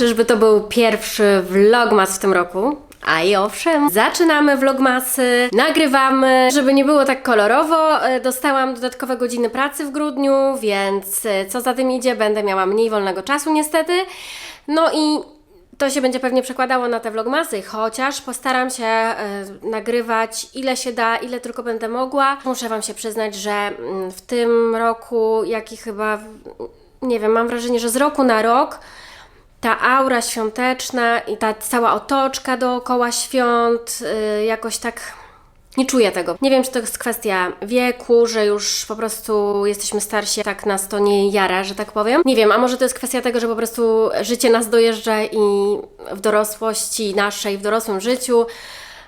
Czyżby to był pierwszy vlogmas w tym roku? A i owszem, zaczynamy vlogmasy, nagrywamy, żeby nie było tak kolorowo. e, Dostałam dodatkowe godziny pracy w grudniu, więc e, co za tym idzie, będę miała mniej wolnego czasu niestety. No i to się będzie pewnie przekładało na te vlogmasy, chociaż postaram się e, nagrywać ile się da, ile tylko będę mogła. Muszę Wam się przyznać, że mm, w tym roku, jak i chyba, nie wiem, mam wrażenie, że z roku na rok ta aura świąteczna i ta cała otoczka dookoła świąt y, jakoś tak nie czuję tego. Nie wiem, czy to jest kwestia wieku, że już po prostu jesteśmy starsi, tak nas to nie jara, że tak powiem. Nie wiem, a może to jest kwestia tego, że po prostu życie nas dojeżdża i w dorosłości naszej, w dorosłym życiu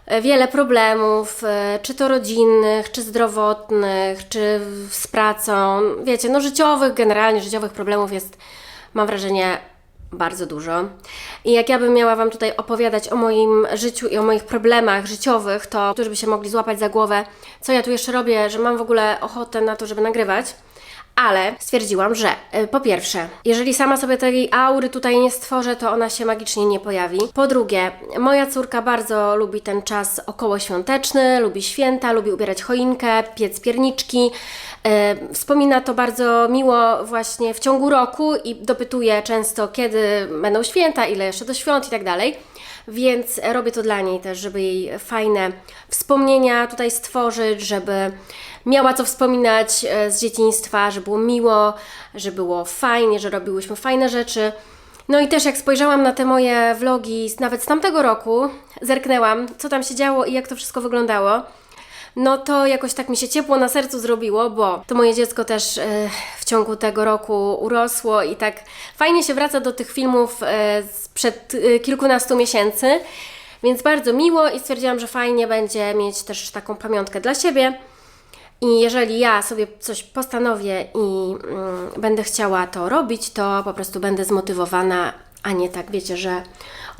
e, wiele problemów, e, czy to rodzinnych, czy zdrowotnych, czy z pracą, wiecie, no życiowych, generalnie życiowych problemów jest, mam wrażenie, bardzo dużo. I jak ja bym miała Wam tutaj opowiadać o moim życiu i o moich problemach życiowych, to którzy by się mogli złapać za głowę, co ja tu jeszcze robię, że mam w ogóle ochotę na to, żeby nagrywać. Ale stwierdziłam, że y, po pierwsze, jeżeli sama sobie tej aury tutaj nie stworzę, to ona się magicznie nie pojawi. Po drugie, moja córka bardzo lubi ten czas okołoświąteczny, lubi święta, lubi ubierać choinkę, piec pierniczki. Y, Wspomina to bardzo miło właśnie w ciągu roku i dopytuje często, kiedy będą święta, ile jeszcze do świąt i tak dalej. Więc robię to dla niej też, żeby jej fajne wspomnienia tutaj stworzyć, żeby miała co wspominać e, z dzieciństwa, że było miło, że było fajnie, że robiłyśmy fajne rzeczy. No i też jak spojrzałam na te moje vlogi nawet z tamtego roku, zerknęłam, co tam się działo i jak to wszystko wyglądało no to jakoś tak mi się ciepło na sercu zrobiło, bo to moje dziecko też e, w ciągu tego roku urosło i tak fajnie się wraca do tych filmów e, sprzed e, kilkunastu miesięcy, więc bardzo miło i stwierdziłam, że fajnie będzie mieć też taką pamiątkę dla siebie. I jeżeli ja sobie coś postanowię i mm, będę chciała to robić, to po prostu będę zmotywowana, a nie tak, wiecie, że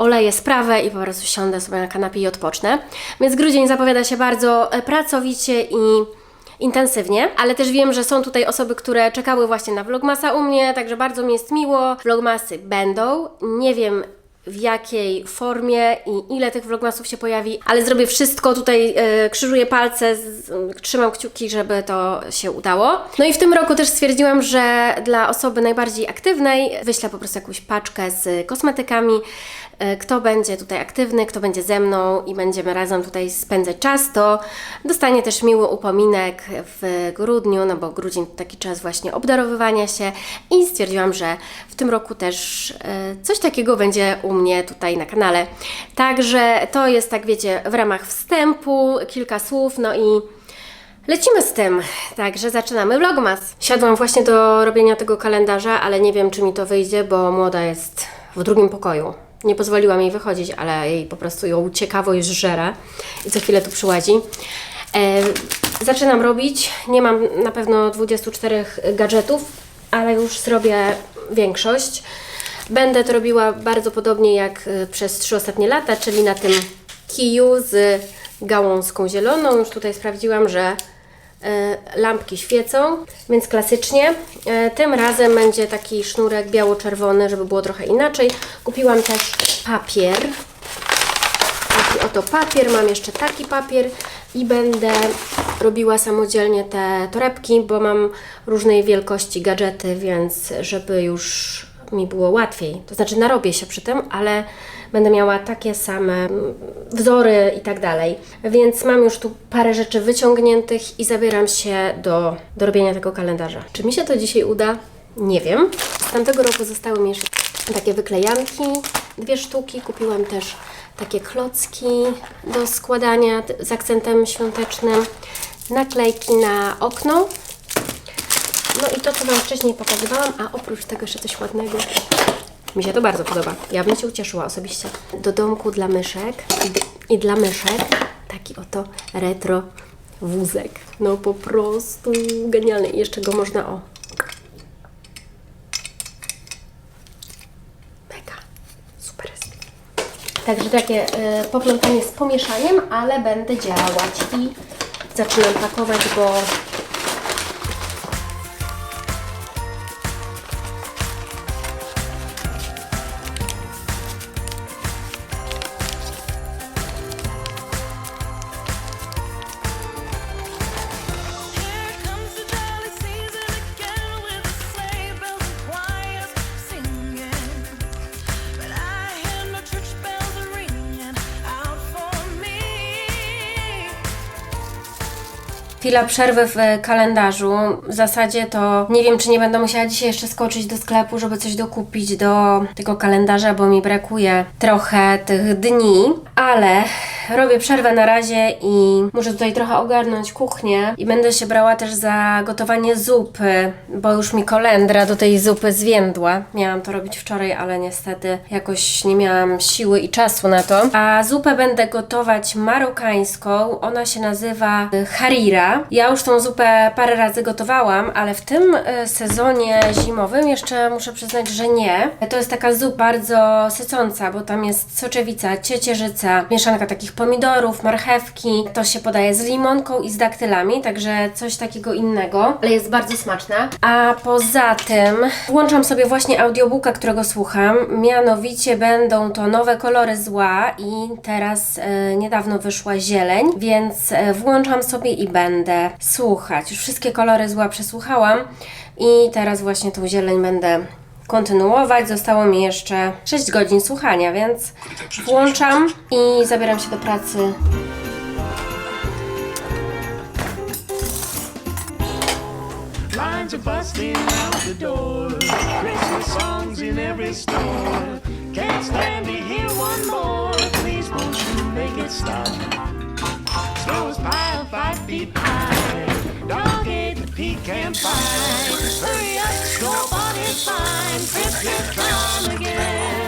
oleję sprawę i po prostu siądę sobie na kanapie i odpocznę. Więc grudzień zapowiada się bardzo e, pracowicie i intensywnie, ale też wiem, że są tutaj osoby, które czekały właśnie na Vlogmasa u mnie, także bardzo mi jest miło. Vlogmasy będą. Nie wiem w jakiej formie i ile tych vlogmasów się pojawi, ale zrobię wszystko tutaj, e, krzyżuję palce, z, trzymam kciuki, żeby to się udało. No i w tym roku też stwierdziłam, że dla osoby najbardziej aktywnej wyślę po prostu jakąś paczkę z kosmetykami. E, Kto będzie tutaj aktywny, kto będzie ze mną i będziemy razem tutaj spędzać czas, to dostanie też miły upominek w grudniu, no bo grudzień to taki czas właśnie obdarowywania się i stwierdziłam, że w tym roku też e, coś takiego będzie u mnie tutaj na kanale. Także to jest tak, wiecie, w ramach wstępu, kilka słów, no i Lecimy z tym, także zaczynamy vlogmas. Siadłam właśnie do robienia tego kalendarza, ale nie wiem, czy mi to wyjdzie, bo młoda jest w drugim pokoju. Nie pozwoliłam jej wychodzić, ale jej po prostu ją ciekawość żera i co chwilę tu przyłazi. E, zaczynam robić. Nie mam na pewno 24 gadżetów, ale już zrobię większość. Będę to robiła bardzo podobnie jak y, przez trzy ostatnie lata, czyli na tym kiju z gałązką zieloną. Już tutaj sprawdziłam, że lampki świecą, więc klasycznie. Y, Tym razem będzie taki sznurek biało-czerwony, żeby było trochę inaczej. Kupiłam też papier. Taki oto papier, mam jeszcze taki papier i będę robiła samodzielnie te torebki, bo mam różnej wielkości gadżety, więc żeby już mi było łatwiej. To znaczy narobię się przy tym, ale będę miała takie same wzory i tak dalej. Więc mam już tu parę rzeczy wyciągniętych i zabieram się do, do robienia tego kalendarza. Czy mi się to dzisiaj uda? Nie wiem. Z tamtego roku zostały mi jeszcze takie wyklejanki, dwie sztuki. Kupiłam też takie klocki do składania z akcentem świątecznym, naklejki na okno. No i to, co Wam wcześniej pokazywałam, a oprócz tego jeszcze coś ładnego. Mi się to bardzo podoba. Ja bym się ucieszyła osobiście. Do domku dla myszek i, dla myszek taki oto retro wózek. No po prostu genialny. I jeszcze go można o. Mega. Super. Także takie y, poplątanie z pomieszaniem, ale będę działać i zaczynam pakować, bo Chwila przerwy w e, kalendarzu. W zasadzie to nie wiem, czy nie będę musiała dzisiaj jeszcze skoczyć do sklepu, żeby coś dokupić do tego kalendarza, bo mi brakuje trochę tych dni, ale robię przerwę na razie i muszę tutaj trochę ogarnąć kuchnię i będę się brała też za gotowanie zupy, bo już mi kolendra do tej zupy zwiędła. Miałam to robić wczoraj, ale niestety jakoś nie miałam siły i czasu na to. A zupę będę gotować marokańską. Ona się nazywa y, harira. Ja już tą zupę parę razy gotowałam, ale w tym y, sezonie zimowym jeszcze muszę przyznać, że nie. To jest taka zupa bardzo sycąca, bo tam jest soczewica, ciecierzyca, mieszanka takich pomidorów, marchewki. To się podaje z limonką i z daktylami, także coś takiego innego, ale jest bardzo smaczna. A poza tym włączam sobie właśnie audiobooka, którego słucham. Mianowicie będą to nowe kolory zła i teraz e, niedawno wyszła zieleń, więc e, włączam sobie i będę słuchać. Już wszystkie kolory zła przesłuchałam i teraz właśnie tą zieleń będę kontynuować. Zostało mi jeszcze 6 godzin słuchania, więc włączam i zabieram się do pracy. Five feet high. Dog ate the pecan pie. Hurry up,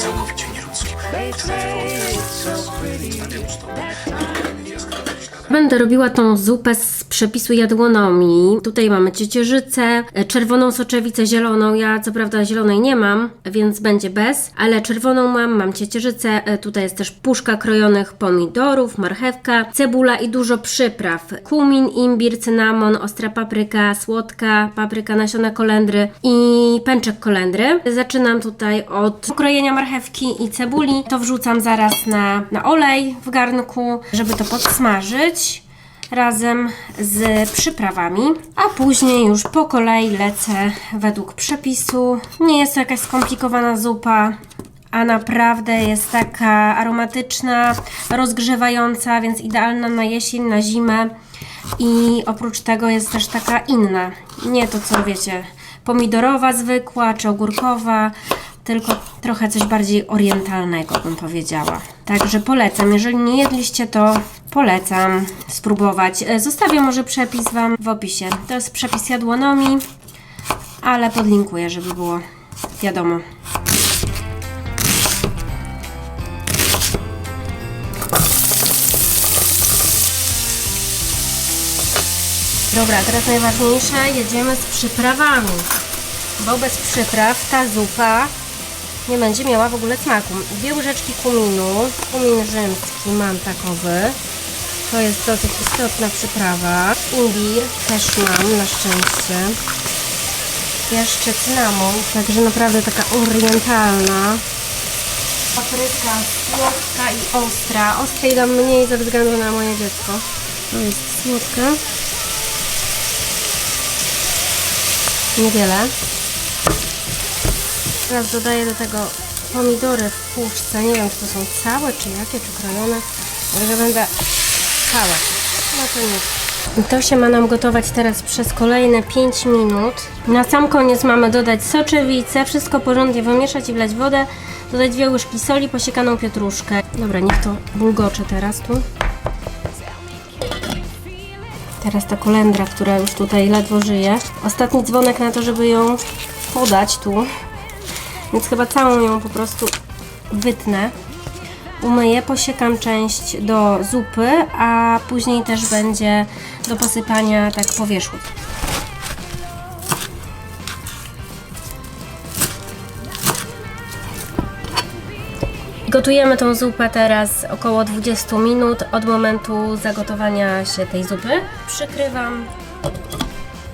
Замолчи, не русский. Смотри, устал. Я сказал, Będę robiła tą zupę z przepisu jadłonomii. Tutaj mamy ciecierzycę, e, czerwoną soczewicę, zieloną. Ja co prawda zielonej nie mam, więc będzie bez, ale czerwoną mam, mam ciecierzycę. e, Tutaj jest też puszka krojonych pomidorów, marchewka, cebula i dużo przypraw. Kumin, imbir, cynamon, ostra papryka, słodka papryka, nasiona kolendry i pęczek kolendry. Zaczynam tutaj od pokrojenia marchewki i cebuli. To wrzucam zaraz na, na olej w garnku, żeby to podsmażyć razem z przyprawami, a później już po kolei lecę według przepisu. Nie jest to jakaś skomplikowana zupa, a naprawdę jest taka aromatyczna, rozgrzewająca, więc idealna na jesień, na zimę. I oprócz tego jest też taka inna. Nie to co wiecie, pomidorowa zwykła czy ogórkowa, tylko trochę coś bardziej orientalnego bym powiedziała. Także polecam, jeżeli nie jedliście, to polecam spróbować. E, Zostawię może przepis Wam w opisie. To jest przepis jadłonomii, ale podlinkuję, żeby było wiadomo. Dobra, teraz najważniejsze, jedziemy z przyprawami, bo bez przypraw ta zupa nie będzie miała w ogóle smaku. Dwie łyżeczki kuminu, kumin rzymski mam takowy, to jest dosyć istotna przyprawa. Imbir też mam na szczęście. Jeszcze cynamon, także naprawdę taka orientalna. Papryka słodka i ostra. Ostrej dam mniej ze względu na moje dziecko. To jest słodka. Niewiele. Teraz dodaję do tego pomidory w puszce. Nie wiem, czy to są całe, czy jakie, czy krojone. Może będę No to nic. To się ma nam gotować teraz przez kolejne 5 minut. Na sam koniec mamy dodać soczewicę, wszystko porządnie wymieszać i wlać wodę. Dodać dwie łyżki soli, posiekaną pietruszkę. Dobra, niech to bulgocze teraz tu. Teraz ta kolendra, która już tutaj ledwo żyje. Ostatni dzwonek na to, żeby ją podać tu. Więc chyba całą ją po prostu wytnę. Umyję, posiekam część do zupy, a później też będzie do posypania tak po wierzchu. Gotujemy tą zupę teraz około 20 minut od momentu zagotowania się tej zupy. Przykrywam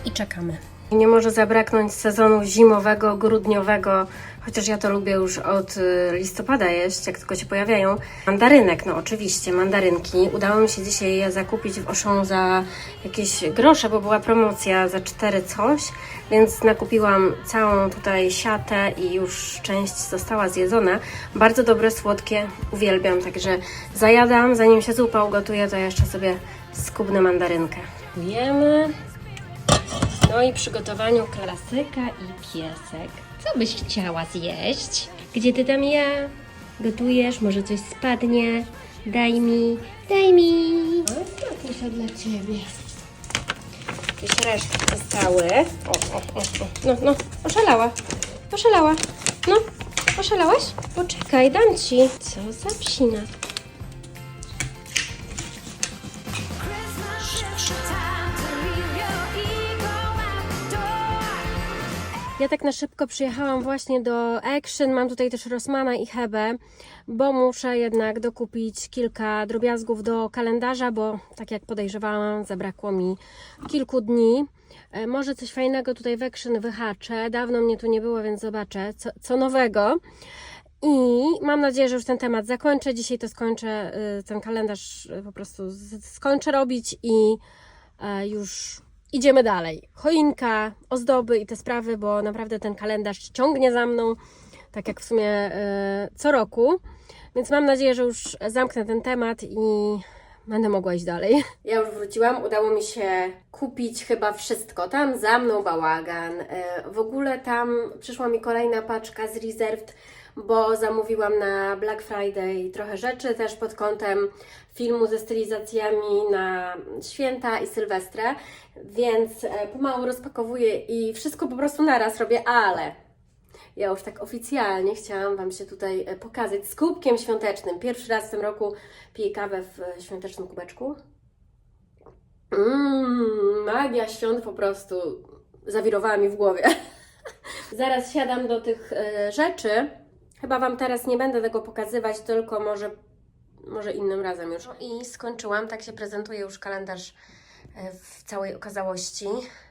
i czekamy. Nie może zabraknąć sezonu zimowego, grudniowego, chociaż ja to lubię już od y, listopada jeść, jak tylko się pojawiają. Mandarynek, no oczywiście, mandarynki. Udało mi się dzisiaj je zakupić w Auchan za jakieś grosze, bo była promocja za 4 coś, więc nakupiłam całą tutaj siatę i już część została zjedzona. Bardzo dobre, słodkie, uwielbiam, także zajadam, zanim się zupa ugotuje, to jeszcze sobie skubnę mandarynkę. Dziękujemy. No i przygotowaniu klasyka i piesek. Co byś chciała zjeść? Gdzie ty tam ja? Gotujesz? Może coś spadnie? Daj mi, daj mi. O, Matusia dla ciebie. Jakieś resztki zostały. O, o, o, o. No, no, oszalała. Oszalała. No, oszalałaś? Poczekaj, dam ci. Co za psina. Ja tak na szybko przyjechałam właśnie do Action. Mam tutaj też Rossmana i Hebę, bo muszę jednak dokupić kilka drobiazgów do kalendarza, bo tak jak podejrzewałam, zabrakło mi kilku dni. E, Może coś fajnego tutaj w Action wyhaczę. Dawno mnie tu nie było, więc zobaczę, co, co nowego. I mam nadzieję, że już ten temat zakończę. Dzisiaj to skończę, y, ten kalendarz y, po prostu skończę robić i e, już idziemy dalej. Choinka, ozdoby i te sprawy, bo naprawdę ten kalendarz ciągnie za mną, tak jak w sumie e, co roku. Więc mam nadzieję, że już zamknę ten temat i będę mogła iść dalej. Ja już wróciłam, udało mi się kupić chyba wszystko. Tam za mną bałagan. E, W ogóle tam przyszła mi kolejna paczka z Reserved, bo zamówiłam na Black Friday trochę rzeczy, też pod kątem filmu ze stylizacjami na święta i sylwestrę, więc e, pomału rozpakowuję i wszystko po prostu naraz robię, ale ja już tak oficjalnie chciałam Wam się tutaj e, pokazać z kubkiem świątecznym. Pierwszy raz w tym roku piję kawę w świątecznym kubeczku. Mmm, magia świąt po prostu zawirowała mi w głowie. Zaraz siadam do tych e, rzeczy. Chyba Wam teraz nie będę tego pokazywać, tylko może, może innym razem już. No i skończyłam, tak się prezentuje już kalendarz e, w całej okazałości.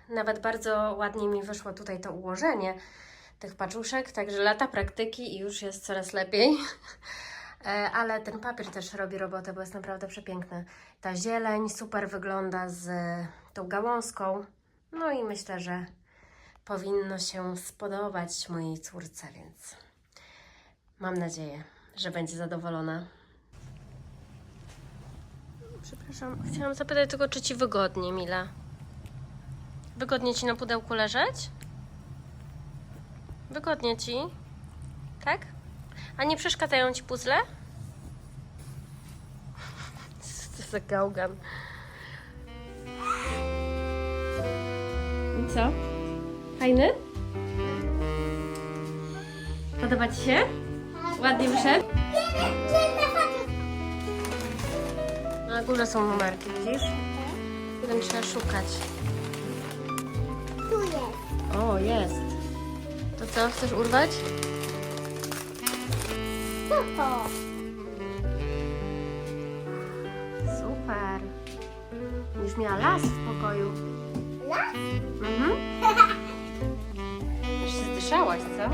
Nawet bardzo ładnie mi wyszło tutaj to ułożenie tych paczuszek, także lata praktyki i już jest coraz lepiej. E, Ale ten papier też robi robotę, bo jest naprawdę przepiękny. Ta zieleń super wygląda z tą gałązką. No i myślę, że powinno się spodobać mojej córce, więc mam nadzieję, że będzie zadowolona. Przepraszam, chciałam zapytać tylko, czy Ci wygodnie, Mila? Wygodnie Ci na pudełku leżeć? Wygodnie Ci? Tak? A nie przeszkadzają Ci puzzle? Co za gałgan. I co? Fajny? Podoba Ci się? Ładnie wyszedł? Na górze są numerki, widzisz? Jeden trzeba szukać. Tu jest. O, jest. To co, chcesz urwać? Co to? Super. Już miała las w pokoju. Las? Mhm. Aż się zdyszałaś, co?